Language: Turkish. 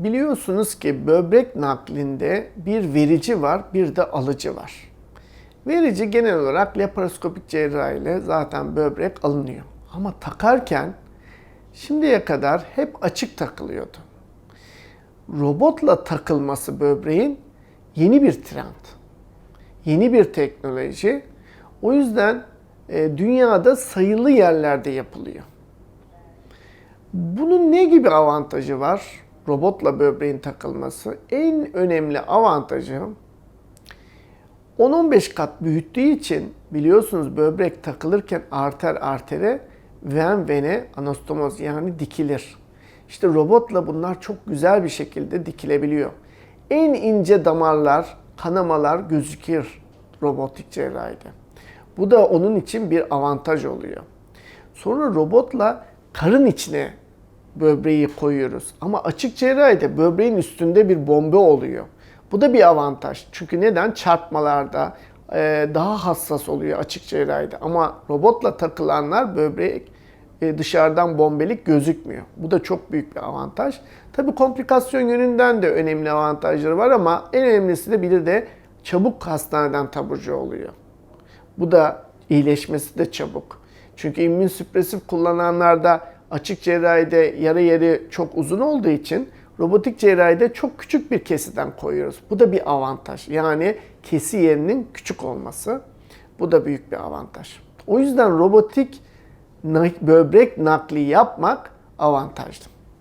Biliyorsunuz ki böbrek naklinde bir verici var, bir de alıcı var. Verici genel olarak laparoskopik cerrahi ile zaten böbrek alınıyor. Ama takarken şimdiye kadar hep açık takılıyordu. Robotla takılması böbreğin yeni bir trend. Yeni bir teknoloji. O yüzden e, dünyada sayılı yerlerde yapılıyor. Bunun ne gibi avantajı var? Robotla böbreğin takılması. En önemli avantajı 10-15 kat büyüttüğü için biliyorsunuz böbrek takılırken arter artere, ven vene anastomoz yani dikilir. İşte robotla bunlar çok güzel bir şekilde dikilebiliyor. En ince damarlar, kanamalar gözükür robotik cerrahide. Bu da onun için bir avantaj oluyor. Sonra robotla karın içine böbreği koyuyoruz. Ama açık cerrahide böbreğin üstünde bir bombe oluyor. Bu da bir avantaj. Çünkü neden? Çarpmalarda e, daha hassas oluyor açık cerrahide. Ama robotla takılanlar böbrek e, dışarıdan bombelik gözükmüyor. Bu da çok büyük bir avantaj. Tabii komplikasyon yönünden de önemli avantajları var ama en önemlisi de bir de çabuk hastaneden taburcu oluyor. Bu da iyileşmesi de çabuk. Çünkü immünsüpresif kullananlarda açık cerrahide yara yeri çok uzun olduğu için robotik cerrahide çok küçük bir kesiden koyuyoruz. Bu da bir avantaj. Yani kesi yerinin küçük olması. Bu da büyük bir avantaj. O yüzden robotik böbrek nakli yapmak avantajlı.